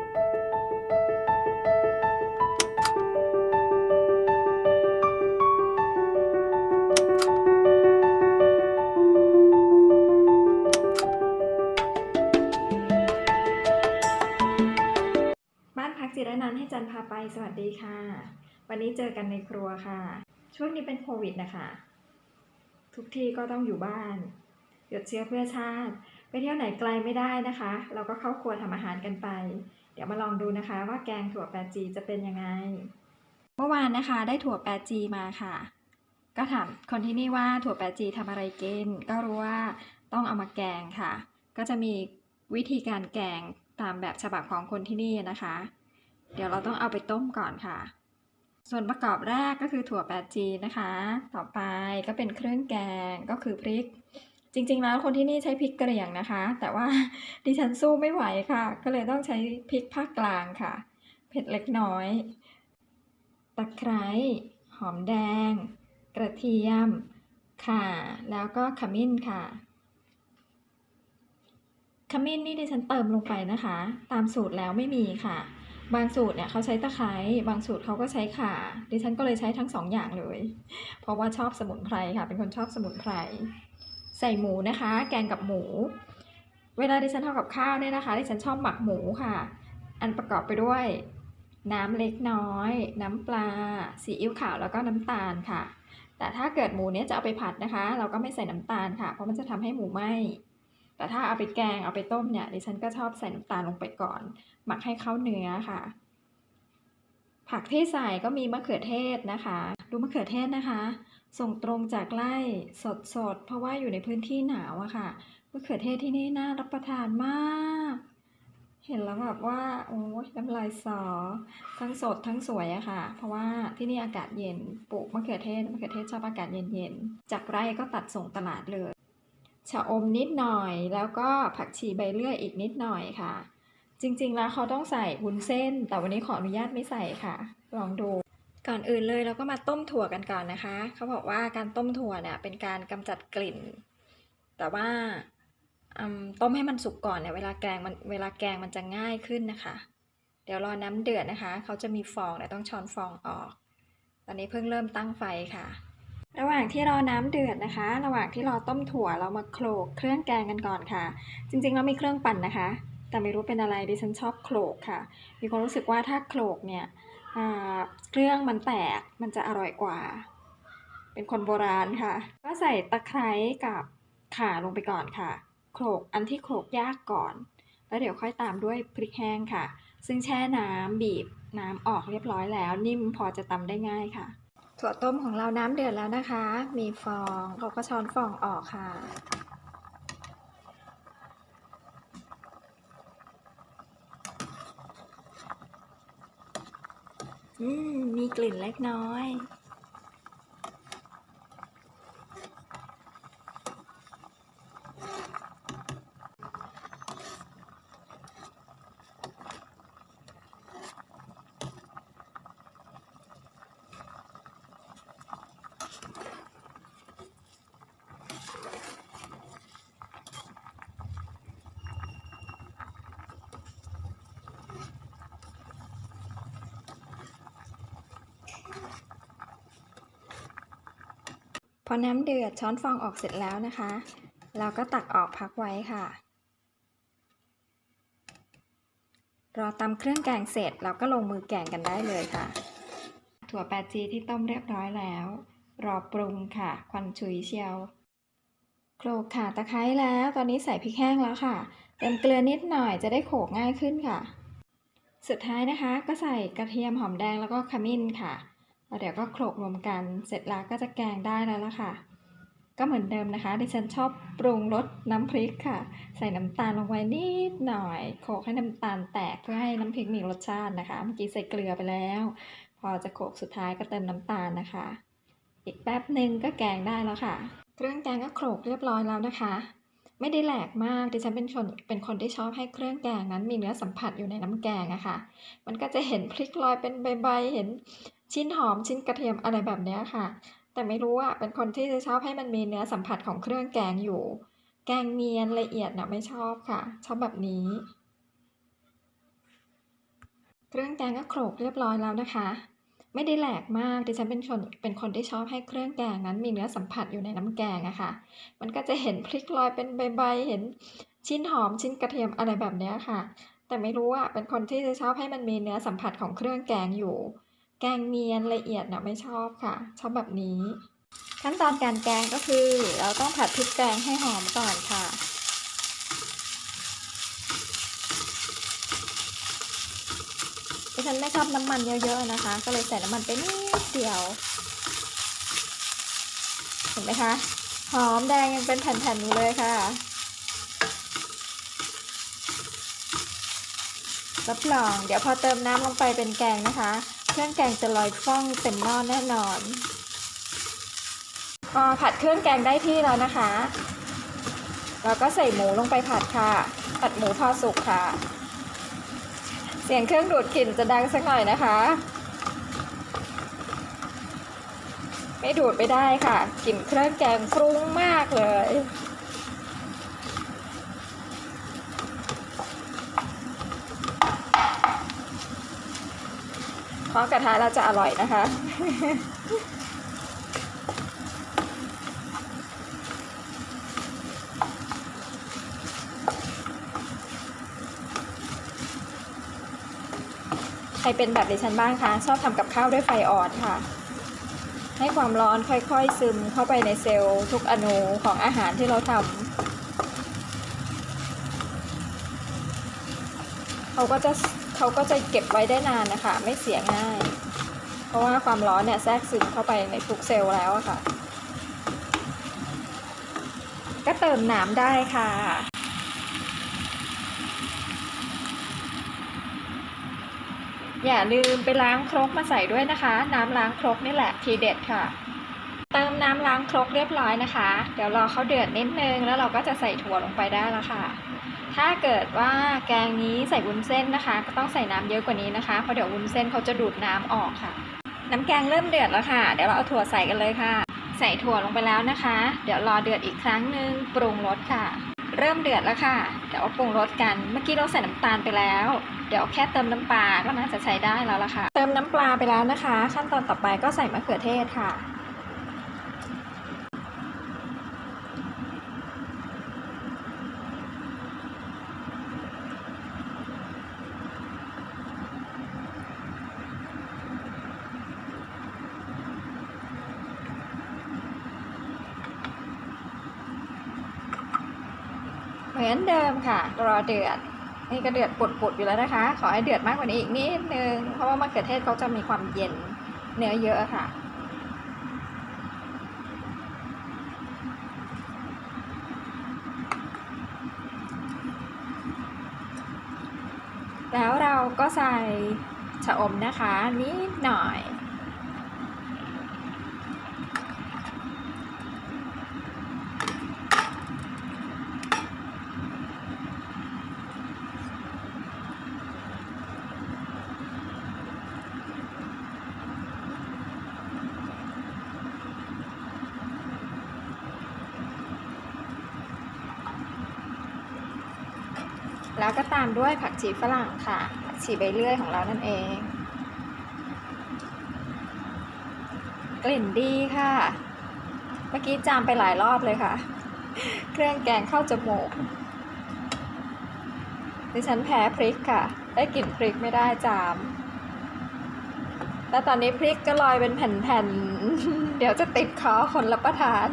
บ้านพักจิรนันให้จันพาไปสวัสดีค่ะ วันนี้เจอกันในครัวค่ะ ช่วงนี้เป็นโควิดนะคะ ทุกที่ก็ต้องอยู่บ้าน หยุดเชื้อเพื่อชาติ ไปเที่ยวไหนไกลไม่ได้นะคะ เราก็เข้าครัวทำอาหารกันไป ดี๋ยวมาลองดูนะคะว่าแกงถั่วแปดจีจะเป็นยังไง เมื่อวานนะคะได้ถั่วแปดจีมาค่ะ ก็ถามคนที่นี่ว่าถั่วแปดจีทำอะไรกิน ก็รู้ว่าต้องเอามาแกงค่ะ ก็จะมีวิธีการแกงตามแบบฉบับของคนที่นี่นะคะ เดี๋ยวเราต้องเอาไปต้มก่อนค่ะ ส่วนประกอบแรกก็คือถั่วแปดจีนะคะ ต่อไปก็เป็นเครื่องแกงก็คือพริก จริงๆแล้วคนที่นี่ใช้พริกกระเหรี่ยงนะคะ แต่ว่าดิฉันสู้ไม่ไหวค่ะ ก็เลยต้องใช้พริกภาคกลางค่ะ เผ็ดเล็กน้อย ตะไคร้หอมแดง กระเทียมข่าแล้วก็ขมิ้นค่ะ ขมิ้นนี่ดิฉันเติมลงไปนะคะ ตามสูตรแล้วไม่มีค่ะ บางสูตรเนี่ยเขาใช้ตะไคร้บางสูตรเขาก็ใช้ข่า ดิฉันก็เลยใช้ทั้งสองอย่างเลย เพราะว่าชอบสมุนไพรค่ะ เป็นคนชอบสมุนไพร ใส่หมูนะคะ แกงกับหมู เวลาดิฉันทำกับข้าวเนี่ยนะคะดิฉันชอบหมักหมูค่ะ อันประกอบไปด้วย น้ำเล็กน้อย น้ำปลาซีอิ๊วขาวแล้วก็น้ำตาลค่ะ แต่ถ้าเกิดหมูเนี้ยจะเอาไปผัดนะคะ เราก็ไม่ใส่น้ำตาลค่ะ เพราะมันจะทำให้หมูไหม้แต่ถ้าเอาไปแกงเอาไปต้มเนี่ยดิฉันก็ชอบใส่น้ำตาลลงไปก่อน หมักให้เข้าเนื้อค่ะ ผักที่ใส่ก็มีมะเขือเทศนะคะ ดูมะเขือเทศนะคะ ส่งตรงจากไร่สดๆเพราะว่าอยู่ในพื้นที่หนาวอะค่ะมะเขือเทศที่นี่น่ารับประทานมาก เห็นแล้วแบบว่าโอ้ยน้ำลายสอ ทั้งสดทั้งสวยอะค่ะ เพราะว่าที่นี่อากาศเย็นปลูกมะเขือเทศมะเขือเทศชอบอากาศเย็นๆจากไร่ก็ตัดส่งตลาดเลยชะอมนิดหน่อย แล้วก็ผักชีใบเลื่อยอีกนิดหน่อยค่ะ จริงๆแล้วเขาต้องใส่วุ้นเส้น แต่วันนี้ขออนุญาตไม่ใส่ค่ะ ลองดู ก่อนอื่นเลยเราก็มาต้มถั่วกันก่อนนะคะ เขาบอกว่าการต้มถั่วเนี่ยเป็นการกำจัดกลิ่น แต่ว่าต้มให้มันสุกก่อนเนี่ยเวลาแกงมันเวลาแกงมันจะง่ายขึ้นนะคะ เดี๋ยวรอน้ำเดือดนะคะ เขาจะมีฟองเนี่ต้องช้อนฟองออก ตอนนี้เพิ่งเริ่มตั้งไฟค่ะ ระหว่างที่รอน้ำเดือดนะคะ ระหว่างที่รอต้มถั่วเรามาโขลกเครื่องแกงกันก่อนค่ะ จริงๆแล้วมีเครื่องปั่นนะคะ แต่ไม่รู้เป็นอะไรดิฉันชอบโขลกค่ะ มีความรู้สึกว่าถ้าโขลกเนี่ย เครื่องมันแตกมันจะอร่อยกว่า เป็นคนโบราณค่ะ ก็ใส่ตะไคร้กับข่าลงไปก่อนค่ะโขลกอันที่โขลกยากก่อน แล้วเดี๋ยวค่อยตามด้วยพริกแห้งค่ะ ซึ่งแช่น้ำบีบน้ำออกเรียบร้อยแล้ว นิ่มพอจะตำได้ง่ายค่ะ ถั่วต้มของเราน้ำเดือดแล้วนะคะ มีฟองเราก็ช้อนฟองออกค่ะ อืมมีกลิ่นเล็กน้อย พอน้ำเดือดช้อนฟองออกเสร็จแล้วนะคะ เราก็ตักออกพักไว้ค่ะ รอตำเครื่องแกงเสร็จเราก็ลงมือแกงกันได้เลยค่ะ ถั่วแปดจีที่ต้มเรียบร้อยแล้ว รอปรุงค่ะ ควันฉุยเชียวโขลกข่าตะไคร้แล้ว ตอนนี้ใส่พริกแห้งแล้วค่ะ เติมเกลือนิดหน่อยจะได้โขลกง่ายขึ้นค่ะ สุดท้ายนะคะ ก็ใส่กระเทียมหอมแดงแล้วก็ขมิ้นค่ะแล้ว เดี๋ยวก็โขลกรวมกัน เสร็จแล้วก็จะแกงได้แล้วล่ะค่ะ ก็เหมือนเดิมนะคะ ดิฉันชอบปรุงรสน้ำพริกค่ะ ใส่น้ำตาลลงไปนิดหน่อย โขลกให้น้ำตาลแตกเพื่อให้น้ำพริกมีรสชาตินะคะ เมื่อกี้ใส่เกลือไปแล้ว พอจะโขลกสุดท้ายก็เติมน้ำตาลนะคะ อีกแป๊บหนึ่งก็แกงได้แล้วค่ะ เครื่องแกงก็โขลกเรียบร้อยแล้วนะคะไม่ได้แหลกมาก ดิฉันเป็นคนเป็นคนที่ชอบให้เครื่องแกงนั้นมีเนื้อสัมผัสอยู่ในน้ำแกงอะค่ะ มันก็จะเห็นพริกลอยเป็นใบๆ เห็น ชิ้นหอมชิ้นกระเทียมอะไรแบบเนี้ยค่ะ แต่ไม่รู้อะเป็นคนที่จะชอบให้มันมีเนื้อสัมผัสของเครื่องแกงอยู่ แกงเนียนละเอียดนะไม่ชอบค่ะ ชอบแบบนี้ เครื่องแกงก็โขลกเรียบร้อยแล้วนะคะ ไม่ได้แหลกมากดิฉันเป็นคนเป็นคนที่ชอบให้เครื่องแกงนั้นมีเนื้อสัมผัสอยู่ในน้ำแกงอะค่ะ มันก็จะเห็นพริกลอยเป็นใบๆเห็นชิ้นหอมชิ้นกระเทียมอะไรแบบเนี้ยค่ะ แต่ไม่รู้อะเป็นคนที่จะชอบให้มันมีเนื้อสัมผัสของเครื่องแกงอยู่ แกงเนียนละเอียดนะไม่ชอบค่ะ ชอบแบบนี้ ขั้นตอนการแกงก็คือเราต้องผัดพริกแกงให้หอมก่อนค่ะดิฉันไม่ชอบน้ำมันเยอะๆนะคะ ก็เลยใส่น้ำมันไปนิดเดียว เห็นไหมคะ หอมแดงยังเป็นแผ่นๆอยู่เลยค่ะ รับรอง เดี๋ยวพอเติมน้ำลงไปเป็นแกงนะคะ เครื่องแกงจะลอยฟ่องเต็มหม้อแน่นอนพอผัดเครื่องแกงได้ที่แล้วนะคะ เราก็ใส่หมูลงไปผัดค่ะ ผัดหมูพอสุกค่ะ เสียงเครื่องดูดกลิ่นจะดังสักหน่อยนะคะ ไม่ดูดไม่ได้ค่ะ กลิ่นเครื่องแกงฟรุ้งมากเลย เพราะกระทะเราจะอร่อยนะคะ ใครเป็นแบบดิฉันบ้างคะชอบทำกับข้าวด้วยไฟอ่อนค่ะ ให้ความร้อนค่อยๆซึมเข้าไปในเซลล์ทุกอนูของอาหารที่เราทำเขาก็จะ เขาก็จะเก็บไว้ได้นานนะคะ ไม่เสียง่าย เพราะว่าความร้อนเนี่ยแทรกซึมเข้าไปในทุกเซลล์แล้วอะค่ะ ก็เติมน้ำได้ค่ะอย่าลืมไปล้างครกมาใส่ด้วยนะคะ น้ำล้างครกนี่แหละทีเด็ดค่ะ เติมน้ำล้างครกเรียบร้อยนะคะ เดี๋ยวรอเขาเดือดนิดนึงแล้วเราก็จะใส่ถั่วลงไปได้แล้วค่ะ ถ้าเกิดว่าแกงนี้ใส่วุ้นเส้นนะคะ ก็ต้องใส่น้ำเยอะกว่านี้นะคะ เพราะเดี๋ยววุ้นเส้นเขาจะดูดน้ำออกค่ะ น้ำแกงเริ่มเดือดแล้วค่ะ เดี๋ยวเราเอาถั่วใส่กันเลยค่ะ ใส่ถั่วลงไปแล้วนะคะ เดี๋ยวรอเดือดอีกครั้งหนึ่งปรุงรสค่ะ เริ่มเดือดแล้วค่ะ เดี๋ยวปรุงรสกัน เมื่อกี้เราใส่น้ำตาลไปแล้ว เดี๋ยวแค่เติมน้ำปลาก็น่าจะใช้ได้แล้วล่ะค่ะ เติมน้ำปลาไปแล้วนะคะ ขั้นตอนต่อไปก็ใส่มะเขือเทศค่ะ เหมือนเดิมค่ะ รอเดือด นี่ก็เดือดปุดๆอยู่แล้วนะคะ ขอให้เดือดมากกว่านี้อีกนิดนึง เพราะว่ามะเขือเทศเขาจะมีความเย็นเนื้อเยอะค่ะแล้วเราก็ใส่ชะอมนะคะนิดหน่อย แล้วก็ตามด้วยผักชีฝรั่งค่ะ ผักชีใบเลื่อยของเรานั่นเอง กลิ่นดีค่ะ เมื่อกี้จามไปหลายรอบเลยค่ะ เครื่องแกงเข้าจมูก ดิฉันแพ้พริกค่ะ ได้กลิ่นพริกไม่ได้จาม แล้วตอนนี้พริกก็ลอยเป็นแผ่นๆ เดี๋ยวจะติดคอคนรับประทาน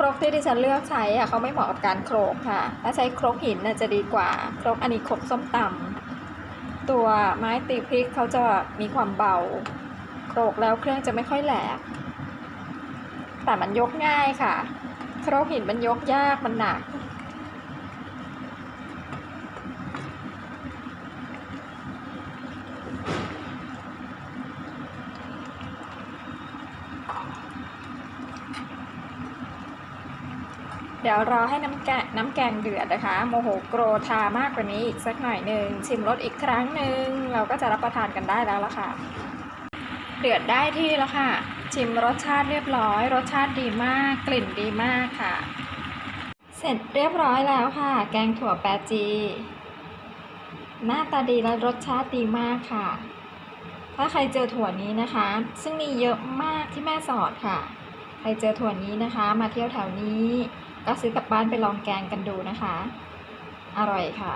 ครกที่ดิฉันเลือกใช้อะเขาไม่เหมาะกับการโขลกค่ะ ถ้าใช้ครกหินน่ะจะดีกว่าครกอันนี้ครกส้มตำตัวไม้ตีพริกเขาจะมีความเบา โครกแล้วเครื่องจะไม่ค่อยแหลก แต่มันยกง่ายค่ะครกหินมันยกยากมันหนัก เดี๋ยวรอให้น้ำแกงน้ำแกงเดือดนะคะ โมโหโกรธามากกว่านี้อีกสักหน่อยหนึ่งชิมรสอีกครั้งหนึ่งเราก็จะรับประทานกันได้แล้วละค่ะ เดือดได้ที่แล้วค่ะ ชิมรสชาติเรียบร้อย รสชาติดีมากกลิ่นดีมากค่ะ เสร็จเรียบร้อยแล้วค่ะ แกงถั่วแปรจีหน้าตาดีและรสชาติดีมากค่ะ ถ้าใครเจอถั่วนี้นะคะ ซึ่งมีเยอะมากที่แม่สอดค่ะ ใครเจอถั่วนี้นะคะ มาเที่ยวแถวนี้ ก็ซื้อกลับบ้านไปลองแกงกันดูนะคะ อร่อยค่ะ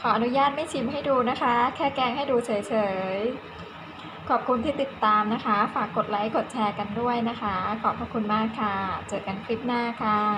ขออนุญาตไม่ชิมให้ดูนะคะ แค่แกงให้ดูเฉยๆ ขอบคุณที่ติดตามนะคะ ฝากกดไลค์กดแชร์กันด้วยนะคะ ขอบพระคุณมากค่ะ เจอกันคลิปหน้าค่ะ